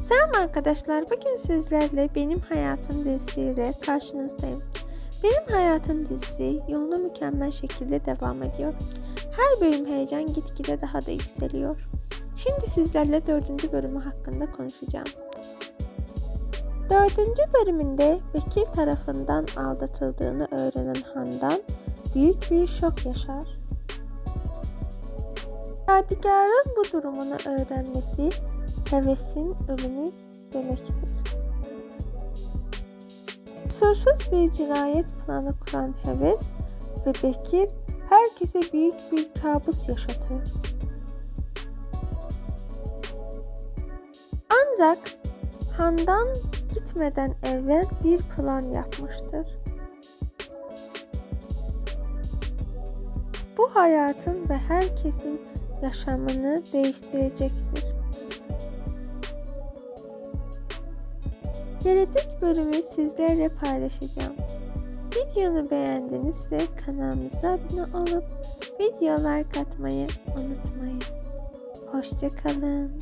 Selam arkadaşlar. Bugün sizlerle benim hayatım dizisiyle karşınızdayım. Benim hayatım dizisi yoluna mükemmel şekilde devam ediyor. Her bölüm heyecan gitgide daha da yükseliyor. Şimdi sizlerle dördüncü bölümü hakkında konuşacağım. Dördüncü bölümünde Bekir tarafından aldatıldığını öğrenen Handan büyük bir şok yaşar. Yadigar'ın bu durumunu öğrenmesi hevesin ölümü demektir. Kusursuz bir cinayet planı kuran Heves ve Bekir herkese büyük bir kabus yaşatır. Ancak Handan gitmeden evvel bir plan yapmıştır. Bu hayatın ve herkesin yaşamını değiştirecektir. Gelecek bölümü sizlerle paylaşacağım. Videonu beğendinizse kanalımıza abone olup video like atmayı unutmayın. Hoşçakalın.